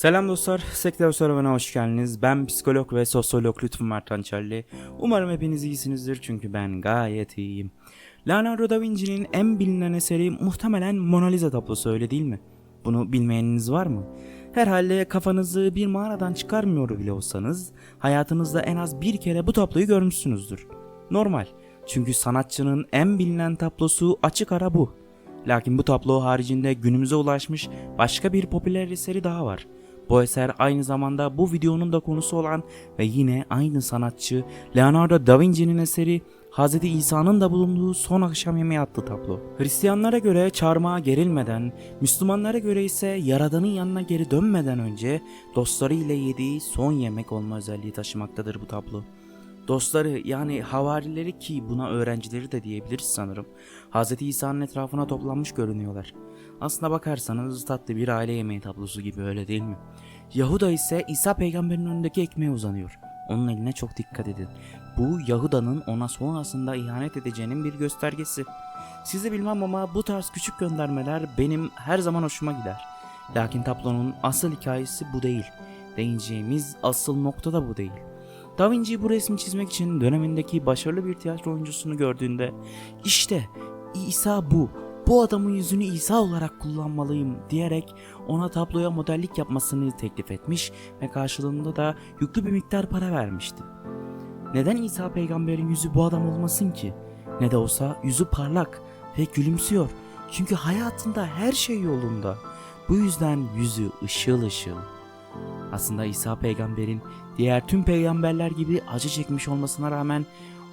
Selam dostlar, Sektör Server'a hoş geldiniz. Ben psikolog ve sosyolog Lütfü Mert Hançerli. Umarım hepiniz iyisinizdir çünkü ben gayet iyiyim. Leonardo da Vinci'nin en bilinen eseri muhtemelen Mona Lisa tablosu öyle değil mi? Bunu bilmeyeniniz var mı? Herhalde kafanızı bir mağaradan çıkarmıyor bile olsanız hayatınızda en az bir kere bu tabloyu görmüşsünüzdür. Normal. Çünkü sanatçının en bilinen tablosu açık ara bu. Lakin bu tablo haricinde günümüze ulaşmış başka bir popüler eseri daha var. Bu eser aynı zamanda bu videonun da konusu olan ve yine aynı sanatçı Leonardo da Vinci'nin eseri Hz. İsa'nın da bulunduğu Son Akşam Yemeği adlı tablo. Hristiyanlara göre çarmıha gerilmeden, Müslümanlara göre ise Yaradan'ın yanına geri dönmeden önce dostları ile yediği son yemek olma özelliği taşımaktadır bu tablo. Dostları yani havarileri ki buna öğrencileri de diyebiliriz sanırım. Hz. İsa'nın etrafına toplanmış görünüyorlar. Aslına bakarsanız tatlı bir aile yemeği tablosu gibi öyle değil mi? Yahuda ise İsa peygamberin önündeki ekmeğe uzanıyor. Onun eline çok dikkat edin. Bu Yahuda'nın ona sonrasında ihanet edeceğinin bir göstergesi. Sizi bilmem ama bu tarz küçük göndermeler benim her zaman hoşuma gider. Lakin tablonun asıl hikayesi bu değil. Değineceğimiz asıl nokta da bu değil. Da Vinci bu resmi çizmek için dönemindeki başarılı bir tiyatro oyuncusunu gördüğünde işte İsa bu. Bu adamın yüzünü İsa olarak kullanmalıyım diyerek ona tabloya modellik yapmasını teklif etmiş ve karşılığında da yüklü bir miktar para vermişti. Neden İsa peygamberin yüzü bu adam olmasın ki? Ne de olsa yüzü parlak ve gülümsüyor. Çünkü hayatında her şey yolunda. Bu yüzden yüzü ışıl ışıl. Aslında İsa peygamberin diğer tüm peygamberler gibi acı çekmiş olmasına rağmen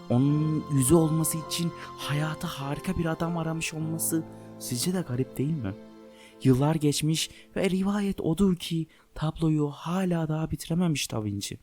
onun yüzü olması için hayata harika bir adam aramış olması sizce de garip değil mi? Yıllar geçmiş ve rivayet odur ki tabloyu hala daha bitirememiş Da Vinci.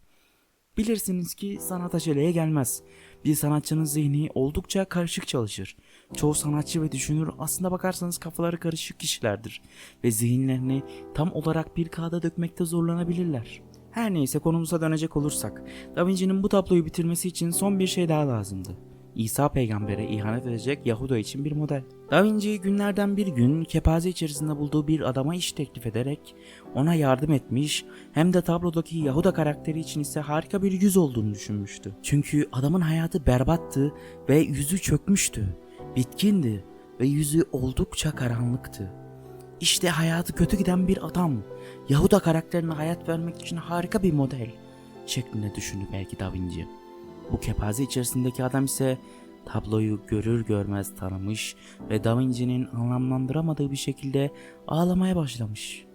Bilirsiniz ki sanat aceleye gelmez. Bir sanatçının zihni oldukça karışık çalışır. Çoğu sanatçı ve düşünür aslında bakarsanız kafaları karışık kişilerdir ve zihinlerini tam olarak bir kağıda dökmekte zorlanabilirler. Her neyse konumuza dönecek olursak, Da Vinci'nin bu tabloyu bitirmesi için son bir şey daha lazımdı. İsa peygambere ihanet edecek Yahuda için bir model. Da Vinci günlerden bir gün kepaze içerisinde bulduğu bir adama iş teklif ederek ona yardım etmiş hem de tablodaki Yahuda karakteri için ise harika bir yüz olduğunu düşünmüştü. Çünkü adamın hayatı berbattı ve yüzü çökmüştü. Bitkindi ve yüzü oldukça karanlıktı. İşte hayatı kötü giden bir adam. Yahuda karakterine hayat vermek için harika bir model şeklinde düşündü belki Da Vinci. Bu kepaze içerisindeki adam ise tabloyu görür görmez tanımış ve Da Vinci'nin anlamlandıramadığı bir şekilde ağlamaya başlamış.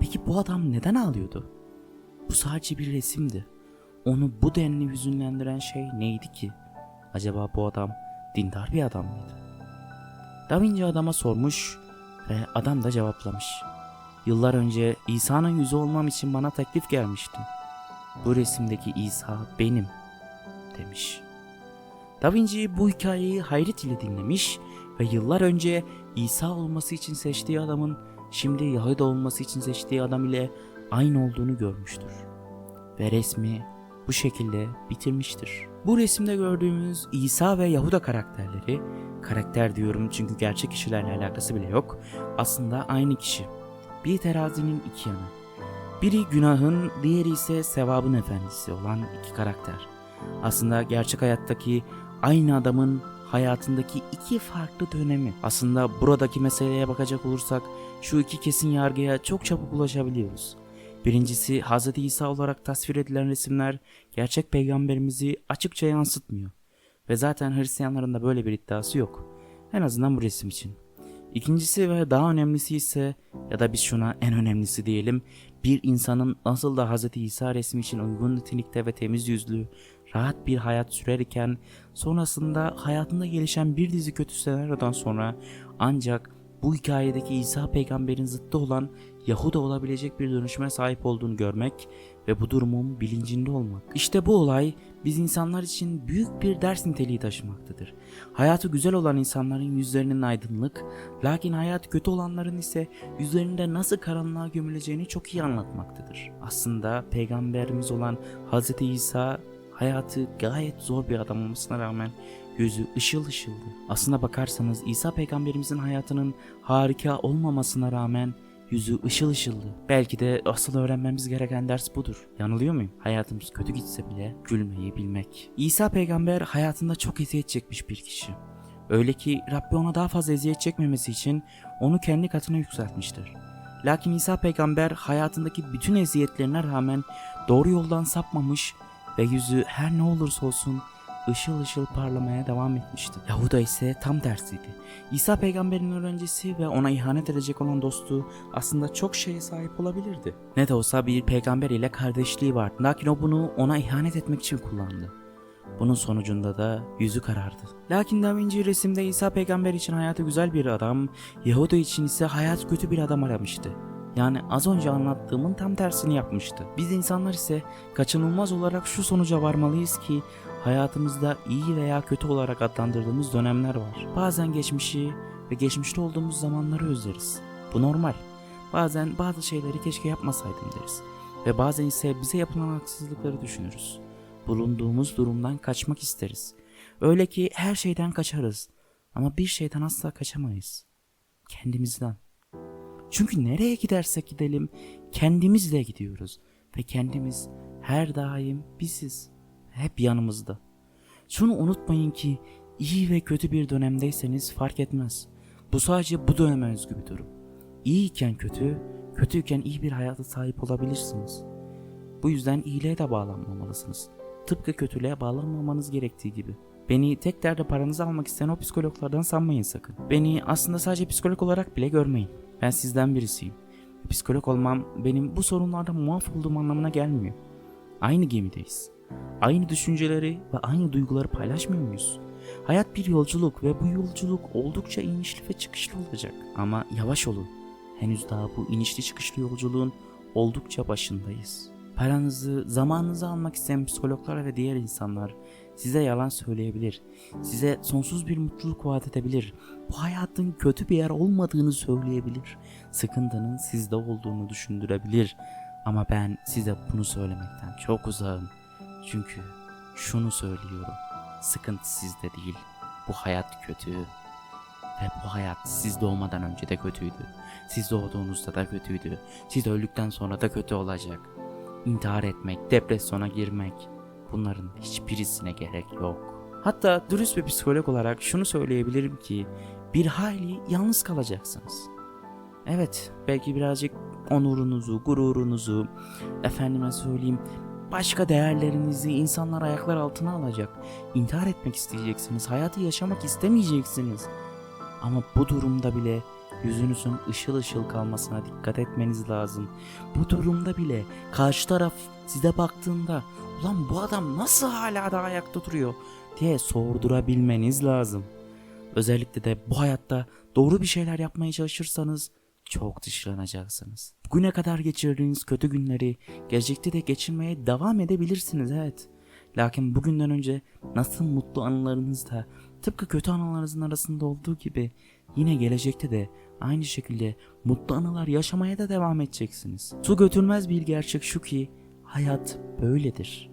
Peki bu adam neden ağlıyordu? Bu sadece bir resimdi. Onu bu denli hüzünlendiren şey neydi ki? Acaba bu adam dindar bir adam mıydı? Da Vinci adama sormuş ve adam da cevaplamış. Yıllar önce İsa'nın yüzü olmam için bana teklif gelmişti. Bu resimdeki İsa benim demiş. Da Vinci bu hikayeyi hayret ile dinlemiş ve yıllar önce İsa olması için seçtiği adamın şimdi Yahudi olması için seçtiği adam ile aynı olduğunu görmüştür. Ve resmi bu şekilde bitirmiştir. Bu resimde gördüğümüz İsa ve Yahuda karakterleri, karakter diyorum çünkü gerçek kişilerle alakası bile yok, aslında aynı kişi. Bir terazinin iki yanı. Biri günahın, diğeri ise sevabın efendisi olan iki karakter. Aslında gerçek hayattaki aynı adamın hayatındaki iki farklı dönemi. Aslında buradaki meseleye bakacak olursak şu iki kesin yargıya çok çabuk ulaşabiliyoruz. Birincisi Hz. İsa olarak tasvir edilen resimler gerçek peygamberimizi açıkça yansıtmıyor. Ve zaten Hristiyanların da böyle bir iddiası yok. En azından bu resim için. İkincisi ve daha önemlisi ise ya da biz şuna en önemlisi diyelim bir insanın nasıl da Hz. İsa resmi için uygun nitelikte ve temiz yüzlü, rahat bir hayat sürerken sonrasında hayatında gelişen bir dizi kötü senaryodan sonra ancak bu hikayedeki İsa peygamberin zıttı olan Yahuda olabilecek bir dönüşüme sahip olduğunu görmek ve bu durumun bilincinde olmak. İşte bu olay biz insanlar için büyük bir ders niteliği taşımaktadır. Hayatı güzel olan insanların yüzlerinin aydınlık, lakin hayat kötü olanların ise yüzlerinde nasıl karanlığa gömüleceğini çok iyi anlatmaktadır. Aslında peygamberimiz olan Hz. İsa hayatı gayet zor bir adam olmasına rağmen yüzü ışıl ışıldı. Aslına bakarsanız İsa peygamberimizin hayatının harika olmamasına rağmen Yüzü ışıl ışıldı. Belki de asıl öğrenmemiz gereken ders budur. Yanılıyor muyum? Hayatımız kötü gitse bile gülmeyi bilmek. İsa peygamber hayatında çok eziyet çekmiş bir kişi. Öyle ki Rabbi ona daha fazla eziyet çekmemesi için onu kendi katına yükseltmiştir. Lakin İsa peygamber hayatındaki bütün eziyetlerine rağmen doğru yoldan sapmamış ve yüzü her ne olursa olsun ışıl ışıl parlamaya devam etmişti. Yahuda ise tam tersiydi. İsa peygamberin öğrencisi ve ona ihanet edecek olan dostu aslında çok şeye sahip olabilirdi. Ne de olsa bir peygamber ile kardeşliği vardı. Lakin o bunu ona ihanet etmek için kullandı. Bunun sonucunda da yüzü karardı. Lakin Da Vinci resimde İsa peygamber için hayatı güzel bir adam, Yahuda için ise hayat kötü bir adam aramıştı. Yani az önce anlattığımın tam tersini yapmıştı. Biz insanlar ise kaçınılmaz olarak şu sonuca varmalıyız ki hayatımızda iyi veya kötü olarak adlandırdığımız dönemler var. Bazen geçmişi ve geçmişte olduğumuz zamanları özleriz. Bu normal. Bazen bazı şeyleri keşke yapmasaydım deriz. Ve bazen ise bize yapılan haksızlıkları düşünürüz. Bulunduğumuz durumdan kaçmak isteriz. Öyle ki her şeyden kaçarız. Ama bir şeyden asla kaçamayız. Kendimizden. Çünkü nereye gidersek gidelim kendimizle gidiyoruz. Ve kendimiz her daim biziz. Hep yanımızda. Şunu unutmayın ki iyi ve kötü bir dönemdeyseniz fark etmez. Bu sadece bu döneme özgü bir durum. İyiyken kötü, kötüyken iyi bir hayata sahip olabilirsiniz. Bu yüzden iyiliğe de bağlanmamalısınız. Tıpkı kötülüğe bağlanmamanız gerektiği gibi. Beni tek derdi paranızı almak isteyen o psikologlardan sanmayın sakın. Beni aslında sadece psikolog olarak bile görmeyin. Ben sizden birisiyim. Psikolog olmam benim bu sorunlarda muaf olduğum anlamına gelmiyor. Aynı gemideyiz. Aynı düşünceleri ve aynı duyguları paylaşmıyor muyuz? Hayat bir yolculuk ve bu yolculuk oldukça inişli ve çıkışlı olacak. Ama yavaş olun. Henüz daha bu inişli çıkışlı yolculuğun oldukça başındayız. Paranızı, zamanınızı almak isteyen psikologlar ve diğer insanlar size yalan söyleyebilir. Size sonsuz bir mutluluk vaat edebilir. Bu hayatın kötü bir yer olmadığını söyleyebilir. Sıkıntının sizde olduğunu düşündürebilir. Ama ben size bunu söylemekten çok uzağım. Çünkü şunu söylüyorum. Sıkıntı sizde değil. Bu hayat kötü. Ve bu hayat siz doğmadan önce de kötüydü. Siz doğduğunuzda da kötüydü. Siz öldükten sonra da kötü olacak. İntihar etmek, depresyona girmek. Bunların hiçbirisine gerek yok. Hatta dürüst bir psikolog olarak şunu söyleyebilirim ki bir hayli yalnız kalacaksınız. Evet, belki birazcık onurunuzu, gururunuzu, efendime söyleyeyim, başka değerlerinizi insanlar ayaklar altına alacak. İntihar etmek isteyeceksiniz, hayatı yaşamak istemeyeceksiniz. Ama bu durumda bile yüzünüzün ışıl ışıl kalmasına dikkat etmeniz lazım. Bu durumda bile karşı taraf size baktığında ulan bu adam nasıl hala da ayakta duruyor diye sordurabilmeniz lazım. Özellikle de bu hayatta doğru bir şeyler yapmaya çalışırsanız çok dışlanacaksınız. Bugüne kadar geçirdiğiniz kötü günleri gelecekte de geçirmeye devam edebilirsiniz evet. Lakin bugünden önce nasıl mutlu anılarınızda tıpkı kötü anılarınızın arasında olduğu gibi yine gelecekte de aynı şekilde mutlu anılar yaşamaya da devam edeceksiniz. Su götürmez bir gerçek şu ki hayat böyledir.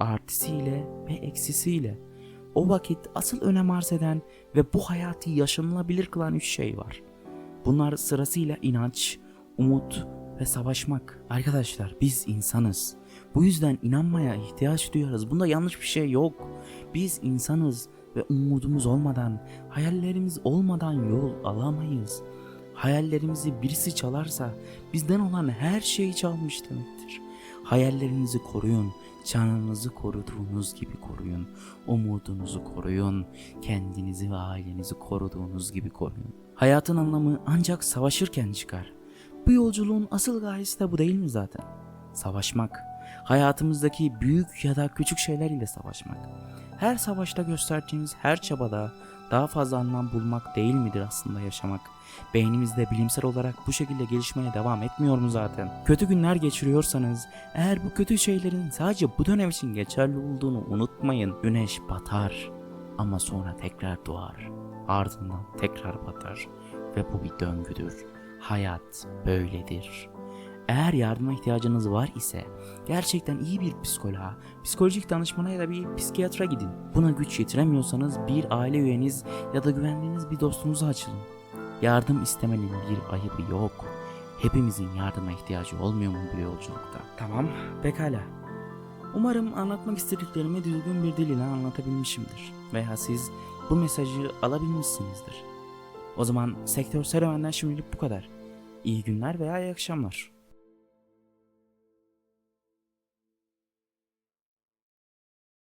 Artısıyla ve eksisiyle. O vakit asıl önem arz eden ve bu hayatı yaşanılabilir kılan üç şey var. Bunlar sırasıyla inanç, umut ve savaşmak. Arkadaşlar biz insanız. Bu yüzden inanmaya ihtiyaç duyarız. Bunda yanlış bir şey yok. Biz insanız ve umudumuz olmadan, hayallerimiz olmadan yol alamayız. Hayallerimizi birisi çalarsa bizden olan her şeyi çalmış demektir. Hayallerinizi koruyun, canınızı koruduğunuz gibi koruyun, umudunuzu koruyun, kendinizi ve ailenizi koruduğunuz gibi koruyun. Hayatın anlamı ancak savaşırken çıkar. Bu yolculuğun asıl gayesi de bu değil mi zaten? Savaşmak. Hayatımızdaki büyük ya da küçük şeyler ile savaşmak. Her savaşta gösterdiğimiz her çabada daha fazla anlam bulmak değil midir aslında yaşamak? Beynimizde bilimsel olarak bu şekilde gelişmeye devam etmiyor mu zaten? Kötü günler geçiriyorsanız eğer bu kötü şeylerin sadece bu dönem için geçerli olduğunu unutmayın. Güneş batar ama sonra tekrar doğar. Ardından tekrar batar ve bu bir döngüdür. Hayat böyledir. Eğer yardıma ihtiyacınız var ise gerçekten iyi bir psikoloğa, psikolojik danışmana ya da bir psikiyatra gidin. Buna güç yetiremiyorsanız bir aile üyeniz ya da güvendiğiniz bir dostunuza açılın. Yardım istemenin bir ayıbı yok. hepimizin yardıma ihtiyacı olmuyor mu bu yolculukta? Tamam, pekala. Umarım anlatmak istediklerimi düzgün bir dil ile anlatabilmişimdir. Veya siz bu mesajı alabilmişsinizdir. O zaman sektör serüvenden şimdilik bu kadar. İyi günler veya iyi akşamlar.